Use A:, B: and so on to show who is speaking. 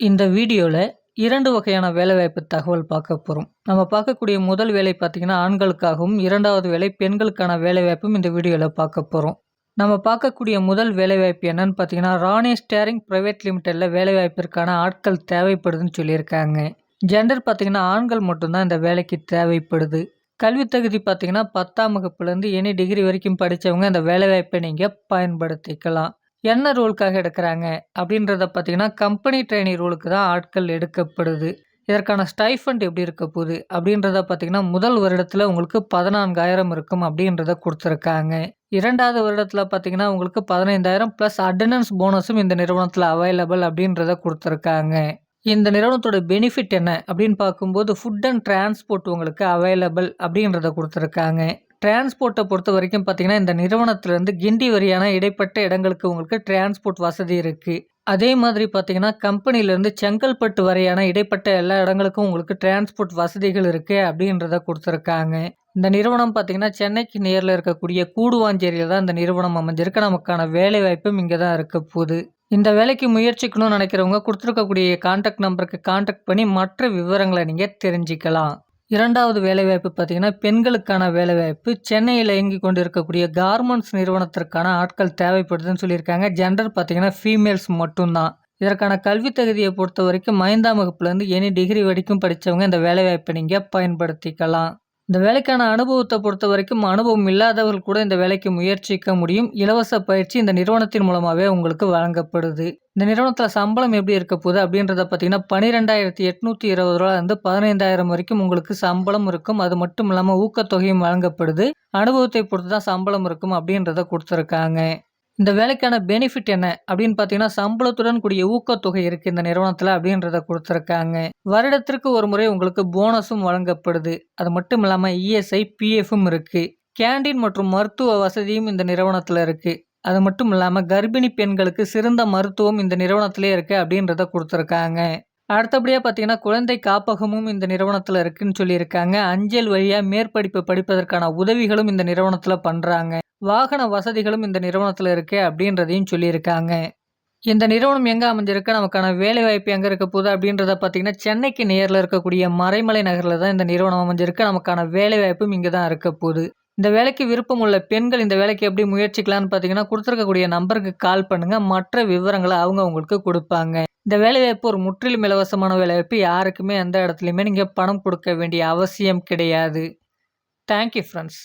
A: இந்த வீடியோவில் இரண்டு வகையான வேலைவாய்ப்பு தகவல் பார்க்க போகிறோம் நம்ம பார்க்கக்கூடிய முதல் வேலை பார்த்திங்கன்னா ஆண்களுக்காகவும் இரண்டாவது வேலை பெண்களுக்கான வேலைவாய்ப்பும் இந்த வீடியோவில் பார்க்க போகிறோம் நம்ம பார்க்கக்கூடிய முதல் வேலைவாய்ப்பு என்னன்னு பார்த்தீங்கன்னா ராணி ஸ்டேரிங் ப்ரைவேட் லிமிடெடில் வேலைவாய்ப்பிற்கான ஆட்கள் தேவைப்படுதுன்னு சொல்லியிருக்காங்க. ஜெண்டர் பார்த்திங்கன்னா ஆண்கள் மட்டும்தான் இந்த வேலைக்கு தேவைப்படுது. கல்வி தகுதி பார்த்திங்கன்னா பத்தாம் வகுப்புலேருந்து எனி டிகிரி வரைக்கும் படித்தவங்க இந்த வேலைவாய்ப்பை நீங்கள் பயன்படுத்திக்கலாம். என்ன ரோலுக்காக எடுக்கிறாங்க? அப்படின்றத பார்த்தீங்கன்னா கம்பெனி ட்ரைனி ரோலுக்கு தான் ஆட்கள் எடுக்கப்படுது. இதற்கான ஸ்டைஃபண்ட் எப்படி இருக்க போகுது? அப்படின்றத பார்த்தீங்கன்னா முதல் வருடத்தில் உங்களுக்கு பதினான்காயிரம் இருக்கும் அப்படின்றத கொடுத்துருக்காங்க. இரண்டாவது வருடத்தில் பார்த்தீங்கன்னா உங்களுக்கு பதினைந்தாயிரம் ப்ளஸ் அட்டண்டன்ஸ் போனஸும் இந்த நிறுவனத்தில் அவைலபிள் அப்படின்றத கொடுத்துருக்காங்க. இந்த நிறுவனத்தோட பெனிஃபிட் என்ன? அப்படின்னு பார்க்கும்போது ஃபுட் அண்ட் டிரான்ஸ்போர்ட் உங்களுக்கு அவைலபிள் அப்படின்றத கொடுத்துருக்காங்க. டிரான்ஸ்போர்ட்டை பொறுத்த வரைக்கும் பார்த்தீங்கன்னா இந்த நிறுவனத்திலேருந்து கிண்டி வரியான இடைப்பட்ட இடங்களுக்கு உங்களுக்கு டிரான்ஸ்போர்ட் வசதி இருக்குது அதே மாதிரி பார்த்தீங்கன்னா கம்பெனிலேருந்து செங்கல்பட்டு வரையான இடைப்பட்ட எல்லா இடங்களுக்கும் உங்களுக்கு டிரான்ஸ்போர்ட் வசதிகள் இருக்குது அப்படின்றத கொடுத்துருக்காங்க. இந்த நிறுவனம் பார்த்தீங்கன்னா சென்னைக்கு நேரில் இருக்கக்கூடிய கூடுவாஞ்சேரியில் தான் இந்த நிறுவனம் அமைஞ்சிருக்கு. நமக்கான வேலை வாய்ப்பும் இங்கே தான் இருக்க போகுது. இந்த வேலைக்கு முயற்சிக்கணும்னு நினைக்கிறவங்க கொடுத்துருக்கக்கூடிய கான்டாக்ட் நம்பருக்கு கான்டாக்ட் பண்ணி மற்ற விவரங்களை நீங்கள் தெரிஞ்சுக்கலாம். இரண்டாவது வேலைவாய்ப்பு பார்த்தீங்கன்னா பெண்களுக்கான வேலைவாய்ப்பு. சென்னையில் இயங்கி கொண்டு இருக்கக்கூடிய கார்மெண்ட்ஸ் நிறுவனத்திற்கான ஆட்கள் தேவைப்படுதுன்னு சொல்லியிருக்காங்க. ஜெண்டர் பார்த்திங்கன்னா ஃபீமேல்ஸ் மட்டும்தான். இதற்கான கல்வி தகுதியை பொறுத்த வரைக்கும் ஐந்தாம் வகுப்புலேருந்து எனி டிகிரி வரைக்கும் படித்தவங்க இந்த வேலைவாய்ப்பை நீங்கள் பயன்படுத்திக்கலாம். இந்த வேலைக்கான அனுபவத்தை பொறுத்த வரைக்கும் அனுபவம் இல்லாதவர்கள் கூட இந்த வேலைக்கு முயற்சிக்க முடியும். இலவச பயிற்சி இந்த நிறுவனத்தின் மூலமாகவே உங்களுக்கு வழங்கப்படுது. இந்த நிறுவனத்தில் சம்பளம் எப்படி இருக்க போகுது அப்படின்றத பார்த்தீங்கன்னா பன்னிரெண்டாயிரத்தி எட்நூற்றி இருபது ரூபாலேருந்து பதினைந்தாயிரம் வரைக்கும் உங்களுக்கு சம்பளம் இருக்கும். அது மட்டும் இல்லாமல் ஊக்கத்தொகையும் வழங்கப்படுது. அனுபவத்தை பொறுத்து தான் சம்பளம் இருக்கும் அப்படின்றத கொடுத்துருக்காங்க. இந்த வேலைக்கான பெனிஃபிட் என்ன? அப்படின்னு பார்த்தீங்கன்னா சம்பளத்துடன் கூடிய ஊக்கத்தொகை இருக்குது இந்த நிறுவனத்தில் அப்படின்றத கொடுத்துருக்காங்க. வருடத்திற்கு ஒரு முறை உங்களுக்கு போனஸும் வழங்கப்படுது. அது மட்டும் இல்லாமல் இஎஸ்ஐ பிஎஃப்பும் இருக்குது கேண்டீன் மற்றும் மருத்துவ வசதியும் இந்த நிறுவனத்தில் இருக்குது அது மட்டும் இல்லாமல் கர்ப்பிணி பெண்களுக்கு சிறந்த மருத்துவம் இந்த நிறுவனத்திலே இருக்குது அப்படின்றத கொடுத்துருக்காங்க. அடுத்தபடியாக பார்த்தீங்கன்னா குழந்தை காப்பகமும் இந்த நிறுவனத்தில் இருக்குதுன்னு சொல்லியிருக்காங்க. அஞ்சல் வழியாக மேற்படிப்பு படிப்பதற்கான உதவிகளும் இந்த நிறுவனத்தில் பண்ணுறாங்க வாகன வசதிகளும் இந்த நிறுவனத்தில் இருக்குது அப்படின்றதையும் சொல்லியிருக்காங்க. இந்த நிறுவனம் எங்கே அமைஞ்சிருக்கு? நமக்கான வேலைவாய்ப்பு எங்கே இருக்க போகுது? அப்படின்றத பார்த்தீங்கன்னா சென்னைக்கு நேரில் இருக்கக்கூடிய மறைமலை நகரில் தான் இந்த நிறுவனம் அமைஞ்சிருக்கு. நமக்கான வேலைவாய்ப்பும் இங்கே தான் இருக்க போகுது. இந்த வேலைக்கு விருப்பம் உள்ள பெண்கள் இந்த வேலைக்கு எப்படி முயற்சிக்கலாம்னு பார்த்தீங்கன்னா கொடுத்துருக்கக்கூடிய நம்பருக்கு கால் பண்ணுங்கள் மற்ற விவரங்களை அவங்க உங்களுக்கு கொடுப்பாங்க. இந்த வேலைவாய்ப்பு ஒரு முற்றிலும் இலவசமான வேலைவாய்ப்பு. யாருக்குமே எந்த இடத்துலையுமே நீங்கள் பணம் கொடுக்க வேண்டிய அவசியம் கிடையாது. Thank you friends